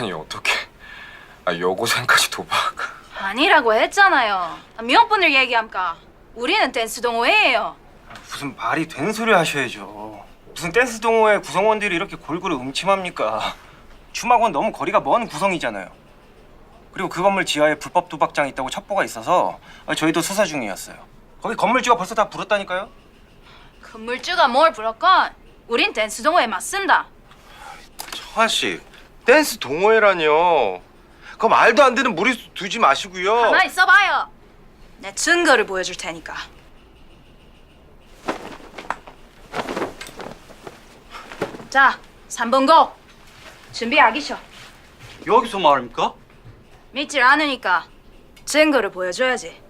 아니 어떻게? 아 여고생까지 도박? 아니라고 했잖아요. 미혼분들 얘기함까. 우리는 댄스 동호회예요. 무슨 말이 되는 소리 하셔야죠. 무슨 댄스 동호회 구성원들이 이렇게 골고루 음침합니까? 춤하고는 너무 거리가 먼 구성이잖아요. 그리고 그 건물 지하에 불법 도박장이 있다고 첩보가 있어서 저희도 수사 중이었어요. 거기 건물주가 벌써 다 불었다니까요. 건물주가 뭘 부렸건 우린 댄스 동호회 맞습니다. 청아 씨, 댄스 동호회라뇨. 그 말도 안 되는 무리수 두지 마시고요. 가만히 있어봐요. 내 증거를 보여줄 테니까. 자, 3번 고. 준비하기셔. 여기서 말입니까? 믿질 않으니까 증거를 보여줘야지.